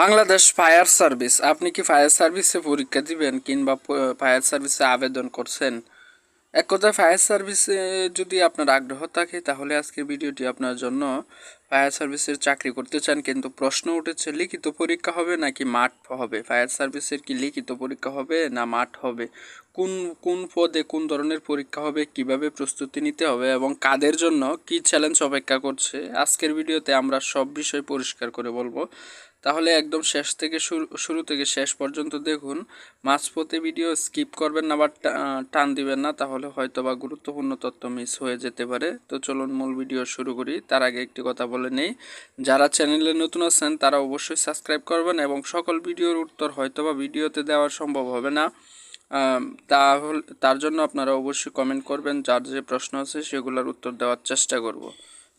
Bangladesh fire service, আপনি কি fire সার্ভিসে পরীক্ষা দিবেন কিংবা ফায়ার সার্ভিসে আবেদন করছেন? এক কথায় ফায়ার সার্ভিসে যদি আপনার আগ্রহ থাকে, তাহলে আজকের ভিডিওটি আপনার জন্য ফায়ার সার্ভিসের চাকরি করতে চান, কিন্তু প্রশ্ন উঠেছে, লিখিত পরীক্ষা হবে নাকি মাঠ হবে? ফায়ার সার্ভিসের কি লিখিত পরীক্ষা হবে না মাঠ হবে? কোন কোন পদে কোন ধরনের পরীক্ষা হবে, কীভাবে প্রস্তুতি নিতে হবে এবং কাদের জন্য কি চ্যালেঞ্জ অপেক্ষা করছে? আজকের ভিডিওতে আমরা সব বিষয় পরিষ্কার করে বলব। তাহলে একদম শেষ থেকে শুরু শুরু থেকে শেষ পর্যন্ত দেখুন। মাঝপথে ভিডিও স্কিপ করবেন না বা টান দিবেন না, তাহলে হয়তো বা গুরুত্বপূর্ণ তথ্য মিস হয়ে যেতে পারে। তো চলুন মূল ভিডিও শুরু করি। তার আগে একটি কথা বলে নেই। যারা চ্যানেলে নতুন আছেন, তারা অবশ্যই সাবস্ক্রাইব করবেন এবং সকল ভিডিওর উত্তর হয়তো বা ভিডিওতে দেওয়া সম্ভব হবে না। তাহলে, তার জন্য আপনারা অবশ্যই কমেন্ট করবেন, যার যে প্রশ্ন আছে সেগুলোর উত্তর দেওয়ার চেষ্টা করব।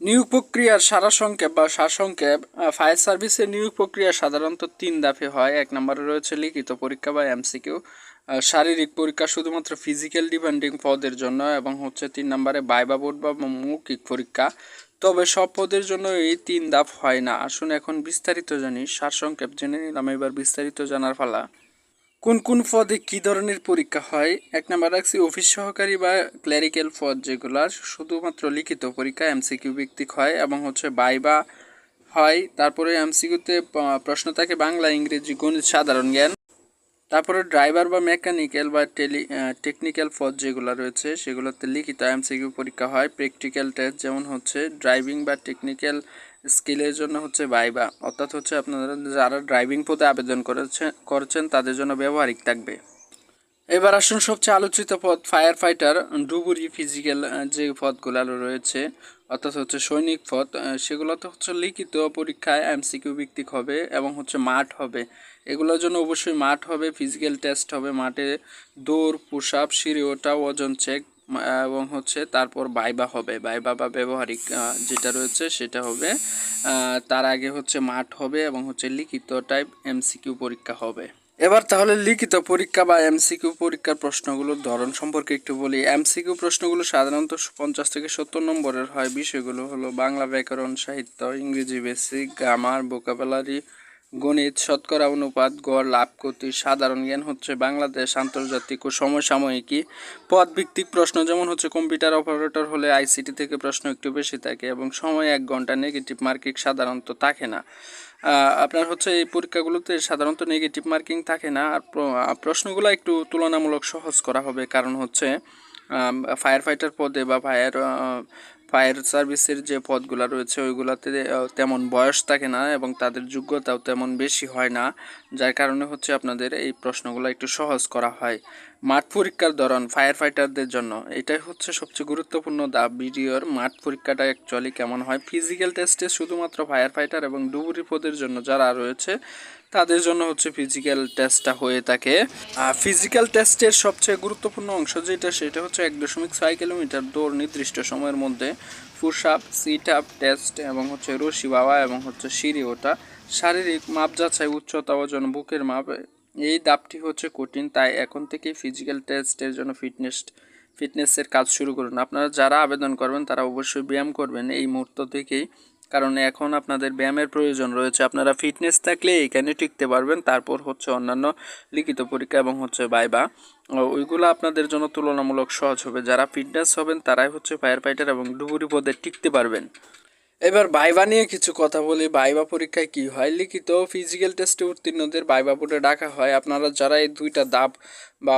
নিয়োগ প্রক্রিয়ার সারাসংক্ষেপ বা সারসংক্ষেপ ফায়ার সার্ভিসের নিয়োগ প্রক্রিয়া সাধারণত তিন ধাপে হয়। এক নম্বরে রয়েছে লিখিত পরীক্ষা বা এমসিকিউ। শারীরিক পরীক্ষা শুধুমাত্র ফিজিক্যাল ডিপেন্ডিং পদের জন্য এবং হচ্ছে তিন নম্বরে বাইবা বোর্ড বা মৌখিক পরীক্ষা। তবে সব পদের জন্য এই তিন ধাপ হয় না। আসুন এখন বিস্তারিত জানি। সারসংক্ষেপ জেনে নিলাম, এবার বিস্তারিত জানার পালা। কোন কোন পদে কি ধরনের পরীক্ষা হয়? এক নাম্বার রাখছি অফিস সহকারী বা ক্ল্যারিক্যাল পদ যেগুলো শুধুমাত্র লিখিত পরীক্ষা এমসিকিউ ভিত্তিক হয় এবং হচ্ছে বাইবা হয়। তারপরে এমসিকিউতে প্রশ্ন থাকে বাংলা, ইংরেজি, গণিত, সাধারণ জ্ঞান। তারপরে ড্রাইভার বা মেকানিক্যাল বা টেলি টেকনিক্যাল পদ যেগুলো রয়েছে, সেগুলোতে লিখিত এমসিকিউ পরীক্ষা হয়। প্র্যাকটিক্যাল টেস্ট যেমন হচ্ছে ড্রাইভিং বা টেকনিক্যাল স্কিলের জন্য হচ্ছে বাইবা অর্থাৎ হচ্ছে আপনারা যারা ড্রাইভিং পদে আবেদন করেছেন করছেন তাদের জন্য ব্যবহারিক থাকবে। এবার আসুন সবচেয়ে আলোচিত পদ ফায়ার ফাইটার ডুবুরি ফিজিক্যাল যে পদগুলো রয়েছে অর্থাৎ হচ্ছে সৈনিক পদ আহ, সেগুলোতে হচ্ছে লিখিত পরীক্ষায় এমসিকিউ ভিত্তিক হবে এবং হচ্ছে মাঠ হবে। এগুলোর জন্য অবশ্যই মাঠ হবে ফিজিক্যাল টেস্ট হবে মাঠে দৌড় পুশ আপ সিঁড়ি ওঠা ওজন চেক এবং হচ্ছে তারপর বাইবা হবে। বাইবা বা ব্যবহারিক যেটা রয়েছে সেটা হবে তার আগে হচ্ছে মাঠ হবে এবং হচ্ছে লিখিত টাইপ এমসিকিউ পরীক্ষা হবে। এবার তাহলে লিখিত পরীক্ষা বা এমসিকিউ পরীক্ষার প্রশ্নগুলোর ধরন সম্পর্কে একটু বলি। এমসিকিউ প্রশ্নগুলো সাধারণত পঞ্চাশ থেকে সত্তর নম্বরের হয়। বিষয়গুলো হলো বাংলা ব্যাকরণ, সাহিত্য, ইংরেজি, বেসিক, গ্রামার ভোকাবুলারি গণিত, শতকরা অনুপাত, গড়, লাভ ক্ষতি সাধারণ জ্ঞান হচ্ছে বাংলাদেশ আন্তর্জাতিক ও সমসাময়িকী পদ ভিত্তিক প্রশ্ন। যেমন হচ্ছে, কম্পিউটার অপারেটর হলে আইসিটি থেকে প্রশ্ন একটু বেশি থাকে এবং সময় এক ঘণ্টা নেগেটিভ মার্কিং সাধারণত থাকে না। আপনার হচ্ছে এই পরীক্ষাগুলোতে সাধারণত নেগেটিভ মার্কিং থাকে না। আর প্রশ্নগুলো একটু তুলনামূলক সহজ করা হবে। কারণ হচ্ছে ফায়ার ফাইটার পদে বা ফায়ার ফায়ার সার্ভিসের যে পদগুলো রয়েছে, ওইগুলোতে তেমন বয়স থাকে না এবং তাদের যোগ্যতাও তেমন বেশি হয় না। যার কারণে হচ্ছে আপনাদের এই প্রশ্নগুলো একটু সহজ করা হয়। মাঠ পরীক্ষার ধরন ফায়ার ফাইটারদের জন্য, এটাই হচ্ছে সবচেয়ে গুরুত্বপূর্ণ দা ভিডিওর মাঠ পরীক্ষাটা অ্যাকচুয়ালি কেমন হয়। ফিজিক্যাল টেস্টে শুধুমাত্র ফায়ার ফাইটার এবং ডুবুরি পদের জন্য যারা রয়েছে, তাদের জন্য হচ্ছে ফিজিক্যাল টেস্টটা হয়ে থাকে। আর ফিজিক্যাল টেস্টের সবচেয়ে গুরুত্বপূর্ণ অংশ যেটা, সেটা হচ্ছে এক দশমিক ছয় কিলোমিটার দৌড় নির্দিষ্ট সময়ের মধ্যে। Push up sit up test এবং হচ্ছে রশি বাবা এবং হচ্ছে সিঁড়ি ওঠা। শারীরিক মাপ যাচাই উচ্চতা ওজন বুকের মাপ। এই দাপটি হচ্ছে কঠিন, তাই এখন থেকেই ফিজিক্যাল টেস্টের জন্য ফিটনেস ফিটনেসের কাজ শুরু করুন। আপনারা যারা আবেদন করবেন, তারা অবশ্যই ব্যায়াম করবেন এই মুহূর্ত থেকেই। কারণ এখন আপনাদের ব্যায়ামের প্রয়োজন রয়েছে। আপনারা ফিটনেস থাকলে এখানে টিকতে পারবেন, তারপর হচ্ছে অন্যান্য লিখিত পরীক্ষা এবং হচ্ছে বাইবা ওইগুলো আপনাদের জন্য তুলনামূলক সহজ হবে। যারা ফিটনেস হবেন, তারাই হচ্ছে ফায়ার ফাইটার এবং ডুবুরি পদে টিকতে পারবেন। এবার বাইবা নিয়ে কিছু কথা বলি। বাইবা পরীক্ষায় কি হয়? লিখিত ফিজিক্যাল টেস্টে উত্তীর্ণদের বাইবা বোর্ডে ডাকা হয়। আপনারা যারা এই দুইটা ধাপ বা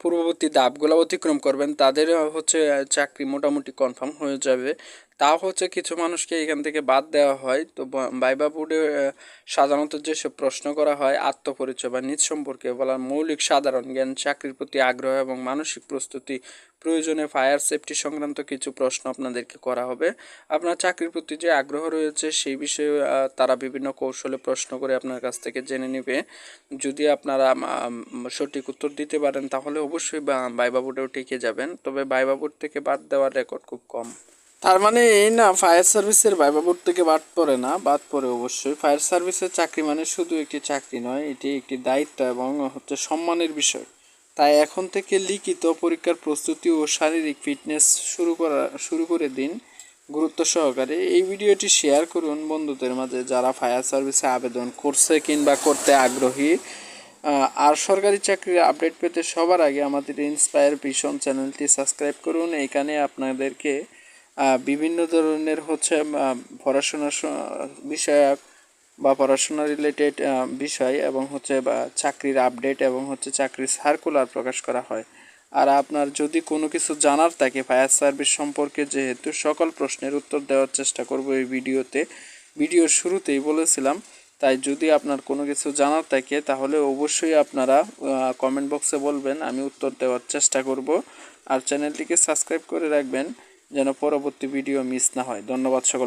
পূর্ববর্তী ধাপগুলো অতিক্রম করবেন, তাদের হচ্ছে চাকরি মোটামুটি কনফার্ম হয়ে যাবে। তাও হচ্ছে কিছু মানুষকে এখান থেকে বাদ দেওয়া হয়। তো বাইবা বোর্ডে সাধারণত যেসব প্রশ্ন করা হয়, আত্মপরিচয় বা নিজ সম্পর্কে বলার মৌলিক সাধারণ জ্ঞান, চাকরির প্রতি আগ্রহ এবং মানসিক প্রস্তুতি, প্রয়োজনে ফায়ার সেফটি সংক্রান্ত কিছু প্রশ্ন আপনাদেরকে করা হবে। আপনার চাকরির প্রতি যে আগ্রহ রয়েছে, সেই বিষয়ে তারা বিভিন্ন কৌশলে প্রশ্ন করে আপনার কাছ থেকে জেনে নেবে। যদি আপনারা সঠিক উত্তর দিতে পারেন, তাহলে অবশ্যই বাইবা টিকে যাবেন। তবে বাইবা বোর্ড থেকে বাদ দেওয়ার রেকর্ড খুব কম। তার মানে এই না ফায়ার সার্ভিসের বাইবা বোর্ড থেকে বাদ পড়ে না, বাদ পড়ে অবশ্যই। ফায়ার সার্ভিসের চাকরি মানে শুধু একটি চাকরি নয়, এটি একটি দায়িত্ব এবং হচ্ছে সম্মানের বিষয়। তাই এখন থেকে লিখিত পরীক্ষার প্রস্তুতি ও শারীরিক ফিটনেস শুরু করা, শুরু করে দিন গুরুত্ব সহকারে। এই ভিডিওটি শেয়ার করুন বন্ধুদের মাঝে যারা ফায়ার সার্ভিসে আবেদন করছে কিংবা করতে আগ্রহী। আর সরকারি চাকরির আপডেট পেতে সবার আগে আমাদের ইন্সপায়ার ভিশন চ্যানেলটি সাবস্ক্রাইব করুন। এখানে আপনাদেরকে বিভিন্ন ধরনের হচ্ছে পড়াশোনা বিষয়ক বা পড়াশোনা রিলেটেড বিষয় এবং হচ্ছে চাকরির আপডেট এবং হচ্ছে চাকরির সার্কুলার প্রকাশ করা হয়। আর আপনার যদি কোনো কিছু জানার থাকে ফায়ার সার্ভিস সম্পর্কে যেহেতু সকল প্রশ্নের উত্তর দেওয়ার চেষ্টা করব এই ভিডিওতে, ভিডিওর শুরুতেই বলেছিলাম তাই যদি আপনার কোনো কিছু জানার থাকে, তাহলে অবশ্যই আপনারা কমেন্ট বক্সে বলবেন, আমি উত্তর দেওয়ার চেষ্টা করব। আর চ্যানেলটিকে সাবস্ক্রাইব করে রাখবেন, যেন পরবর্তী ভিডিও মিস না হয়। ধন্যবাদ সকল